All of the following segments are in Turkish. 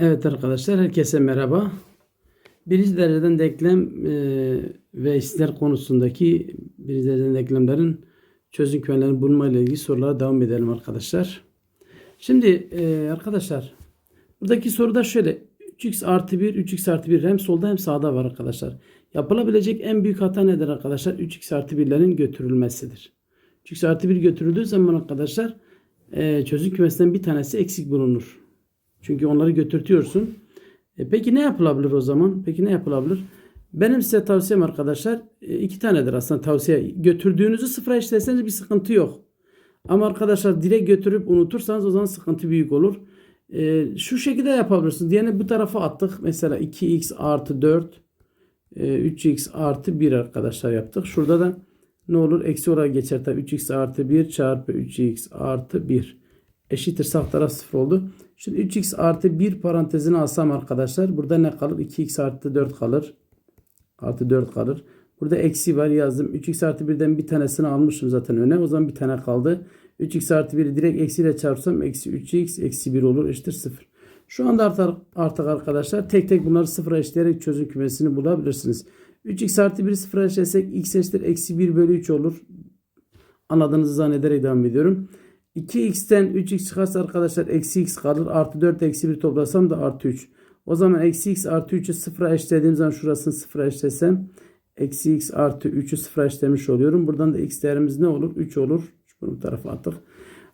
Evet arkadaşlar herkese merhaba. Birinci dereceden denklem e, ve ister konusundaki birinci dereceden denklemlerin çözüm kümelerini bulma ile ilgili sorulara devam edelim arkadaşlar. Şimdi e, arkadaşlar buradaki soruda şöyle 3x artı 1 3x artı 1 hem solda hem sağda var arkadaşlar. Yapılabilecek en büyük hata nedir arkadaşlar? 3x artı 1'lerin götürülmesidir. 3x artı 1 götürüldüğü zaman arkadaşlar e, çözüm kümesinden bir tanesi eksik bulunur. Çünkü onları götürtüyorsun. E peki ne yapılabilir o zaman? Peki ne yapılabilir? Benim size tavsiyem arkadaşlar e, iki tanedir aslında tavsiye. Götürdüğünüzü sıfıra eşlerseniz bir sıkıntı yok. Ama arkadaşlar direkt götürüp unutursanız o zaman sıkıntı büyük olur. E, şu şekilde yapabilirsiniz. Diyelim bu tarafa attık. Mesela 2x artı 4 e, 3x artı 1 arkadaşlar yaptık. Şurada da ne olur? Eksi olarak geçer tabii. 3x artı 1 çarpı 3x artı 1 eşittir sağ taraf 0 oldu. Şimdi 3x artı 1 parantezini alsam arkadaşlar. Burada ne kalır? 2x artı 4 kalır. Artı 4 kalır. Burada eksi var yazdım. 3x artı 1'den bir tanesini almışım zaten öne. O zaman bir tane kaldı. 3x artı 1'i direkt eksiyle çarpsam eksi 3x eksi 1 olur eşittir 0. Şu anda artık, arkadaşlar tek tek bunları sıfıra eşleyerek çözüm kümesini bulabilirsiniz. 3x artı 1'i sıfıra eşlersek x eşittir eksi 1 bölü 3 olur. Anladığınızı zannederek devam ediyorum. 2x'ten 3x çıkarsa arkadaşlar eksi x kalır. Artı 4 eksi 1 toplasam da artı 3. O zaman eksi x artı 3'ü sıfıra eşlediğim zaman şurasını sıfıra eşlesem eksi x artı 3'ü sıfıra eşlemiş oluyorum. Buradan da x değerimiz ne olur? 3 olur. Bunu bu tarafa attık.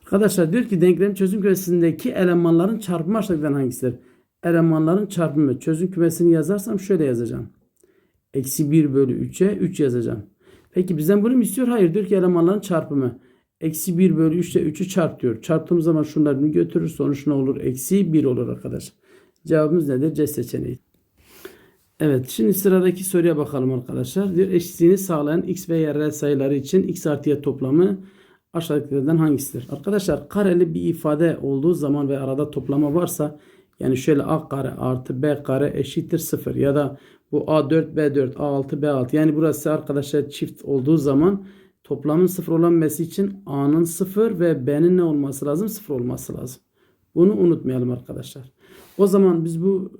Arkadaşlar diyor ki denklem çözüm kümesindeki elemanların çarpımı aşağıdakilerden hangisidir? Elemanların çarpımı. Çözüm kümesini yazarsam şöyle yazacağım. Eksi 1 bölü 3'e 3 yazacağım. Peki bizden bunu mu istiyor? Hayır diyor ki elemanların çarpımı. Eksi 1 bölü 3 ile 3'ü çarp diyor. Çarptığımız zaman şunları götürür. Sonuç ne olur? Eksi 1 olur arkadaşlar. Cevabımız nedir? C seçeneği. Evet şimdi sıradaki soruya bakalım arkadaşlar. Diyor eşitliğini sağlayan x ve y reel sayıları için x artı y toplamı aşağıdakilerden hangisidir? Arkadaşlar kareli bir ifade olduğu zaman ve arada toplama varsa yani şöyle a kare artı b kare eşittir 0 ya da bu a4 b4 a6 b6 yani burası arkadaşlar çift olduğu zaman toplamın 0 olabilmesi için a'nın 0 ve b'nin ne olması lazım? 0 olması lazım. Bunu unutmayalım arkadaşlar. O zaman biz bu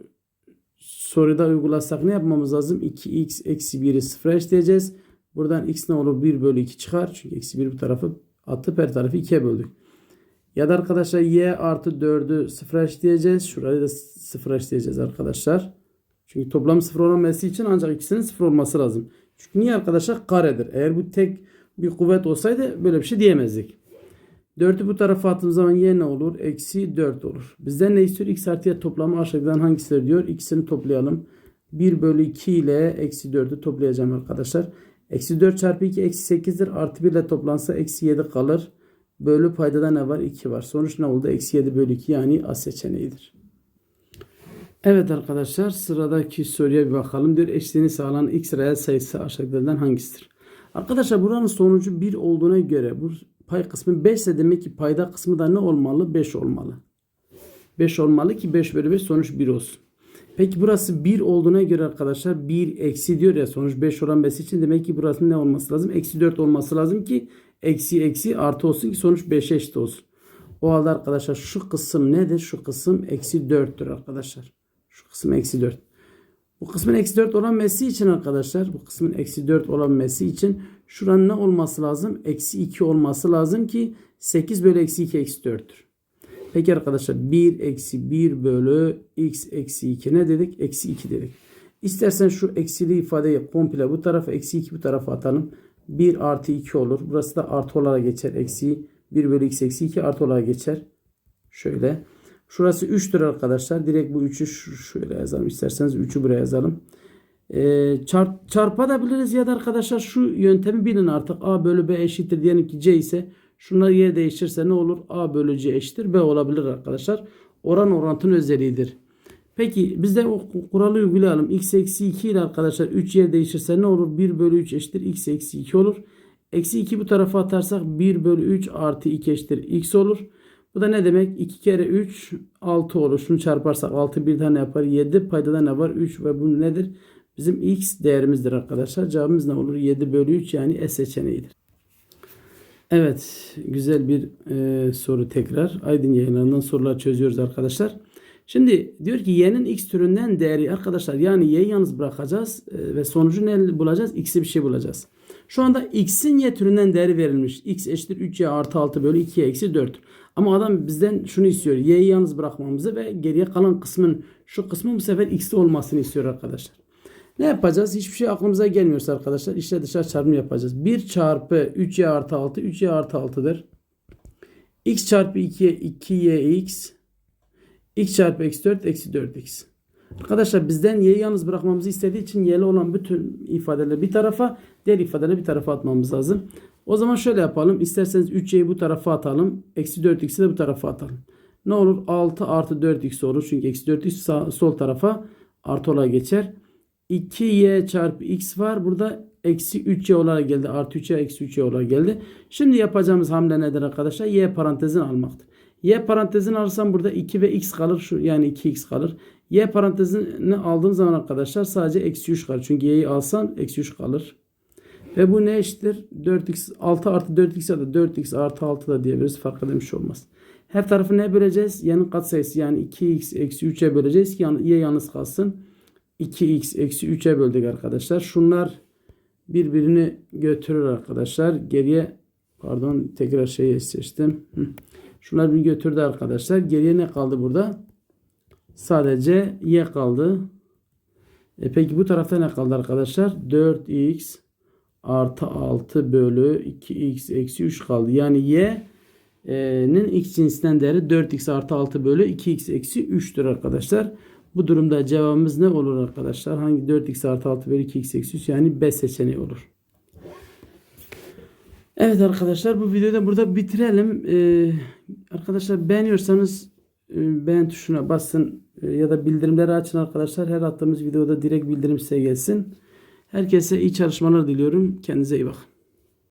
soruda uygulasak ne yapmamız lazım? 2x eksi 1'i 0'a eşleyeceğiz. Buradan x ne olur? 1 bölü 2 çıkar. Çünkü eksi 1 bu tarafı atıp her tarafı 2'ye böldük. Ya da arkadaşlar y artı 4'ü 0'a eşleyeceğiz. Şurayı da 0'a eşleyeceğiz arkadaşlar. Çünkü toplam 0 olması için ancak ikisinin 0 olması lazım. Çünkü niye arkadaşlar? Karedir. Eğer bu tek bir kuvvet olsaydı böyle bir şey diyemezdik. 4'ü bu tarafa attığımız zaman y ne olur? Eksi 4 olur. Bizden ne istiyor? X artı y toplamı aşağıdan hangisidir diyor. İkisini toplayalım. 1 bölü 2 ile eksi 4'ü toplayacağım arkadaşlar. Eksi 4 çarpı 2 eksi 8'dir. Artı 1 ile toplansa eksi 7 kalır. Bölü paydada ne var? 2 var. Sonuç ne oldu? Eksi 7 bölü 2 yani A seçeneğidir. Evet arkadaşlar sıradaki soruya bir bakalım. Diyor eşliğini sağlayan x reel sayısı aşağıdakilerden hangisidir? Arkadaşlar buranın sonucu 1 olduğuna göre bu pay kısmı 5 ise demek ki payda kısmı da ne olmalı? 5 olmalı. 5 olmalı ki 5 bölü 5 sonuç 1 olsun. Peki burası 1 olduğuna göre arkadaşlar 1 eksi diyor ya sonuç 5 olan 5 için demek ki burası ne olması lazım? Eksi 4 olması lazım ki eksi eksi artı olsun ki sonuç 5'e eşit olsun. O halde arkadaşlar şu kısım nedir? Şu kısım eksi 4'tür arkadaşlar. Şu kısım eksi 4. Bu kısmın eksi 4 olabilmesi için arkadaşlar bu kısmın eksi 4 olabilmesi için şuranın ne olması lazım? Eksi 2 olması lazım ki 8 bölü eksi 2 eksi 4'tür. Peki arkadaşlar 1 eksi 1 bölü x eksi 2 ne dedik? Eksi 2 dedik. İstersen şu eksili ifadeyi komple bu tarafa eksi 2 bu tarafa atalım. 1 artı 2 olur. Burası da artı olarak geçer. Eksi 1 bölü x eksi 2 artı olarak geçer. Şöyle. Şurası 3'tür arkadaşlar. Direkt bu 3'ü şöyle yazalım. İsterseniz 3'ü buraya yazalım. Ee, çarp, çarpabiliriz ya da arkadaşlar şu yöntemi bilin artık. A bölü B eşittir. Diyelim ki C ise şunlar yer değişirse ne olur? A bölü C eşittir. B olabilir arkadaşlar. Oran orantının özelliğidir. Peki biz de o kuralı uygulayalım. X eksi 2 ile arkadaşlar 3 yer değişirse ne olur? 1 bölü 3 eşittir. X eksi 2 olur. Eksi 2 bu tarafa atarsak 1 bölü 3 artı 2 eşittir. X olur. Bu da ne demek? 2 kere 3 6 olur. Şunu çarparsak 6 bir tane yapar. 7 paydada ne var? 3 ve bu nedir? Bizim x değerimizdir arkadaşlar. Cevabımız ne olur? 7 bölü 3 yani S seçeneğidir. Evet. Güzel bir e, soru tekrar. Aydın yayınlarından sorular çözüyoruz arkadaşlar. Şimdi diyor ki y'nin x türünden değeri arkadaşlar yani y'yi yalnız bırakacağız e, ve sonucu ne bulacağız? x'i bir şey bulacağız. Şu anda x'in y türünden değeri verilmiş. x eşittir 3y artı 6 bölü 2y eksi 4. Ama adam bizden şunu istiyor. y'yi yalnız bırakmamızı ve geriye kalan kısmın şu kısmın bu sefer x'li olmasını istiyor arkadaşlar. Ne yapacağız? Hiçbir şey aklımıza gelmiyorsa arkadaşlar içler dışarı çarpım yapacağız. 1 çarpı 3y artı 6 3y artı 6'dır. x çarpı 2'ye 2yx x çarpı eksi 4 eksi 4x. Arkadaşlar bizden y'yi yalnız bırakmamızı istediği için y'li olan bütün ifadeleri bir tarafa diğer ifadeleri bir tarafa atmamız lazım. O zaman şöyle yapalım. İsterseniz 3y'yi bu tarafa atalım. Eksi 4x'i de bu tarafa atalım. Ne olur? 6 artı 4x olur. Çünkü eksi 4x sağ, sol tarafa artı olarak geçer. 2y çarpı x var. Burada eksi 3y olarak geldi. Artı 3y eksi 3y olarak geldi. Şimdi yapacağımız hamle nedir arkadaşlar? y parantezini almaktır. Y parantezini alırsam burada 2 ve x kalır. Şu, yani 2x kalır. Y parantezini aldığım zaman arkadaşlar sadece eksi 3 kalır. Çünkü y'yi alsan eksi 3 kalır. Ve bu ne eşittir? 4x 6 artı 4x ya da 4x artı 6 da diyebiliriz. Fark edemiş olmaz. Her tarafı ne böleceğiz? Y'nin katsayısı yani 2x eksi 3'e böleceğiz ki y yalnız kalsın. 2x eksi 3'e böldük arkadaşlar. Şunlar birbirini götürür arkadaşlar. Geriye pardon tekrar şeyi seçtim. Şunlar bir götürdü arkadaşlar. Geriye ne kaldı burada? Sadece y kaldı. E peki bu tarafta ne kaldı arkadaşlar? 4x artı 6 bölü 2x eksi 3 kaldı. Yani y'nin x cinsinden değeri 4x artı 6 bölü 2x eksi 3'tür arkadaşlar. Bu durumda cevabımız ne olur arkadaşlar? Hangi 4x artı 6 bölü 2x eksi 3 yani B seçeneği olur. Evet arkadaşlar bu videoyu da burada bitirelim. Ee, arkadaşlar beğeniyorsanız e, beğen tuşuna basın e, ya da bildirimleri açın arkadaşlar. Her attığımız videoda direkt bildirim size gelsin. Herkese iyi çalışmalar diliyorum. Kendinize iyi bakın.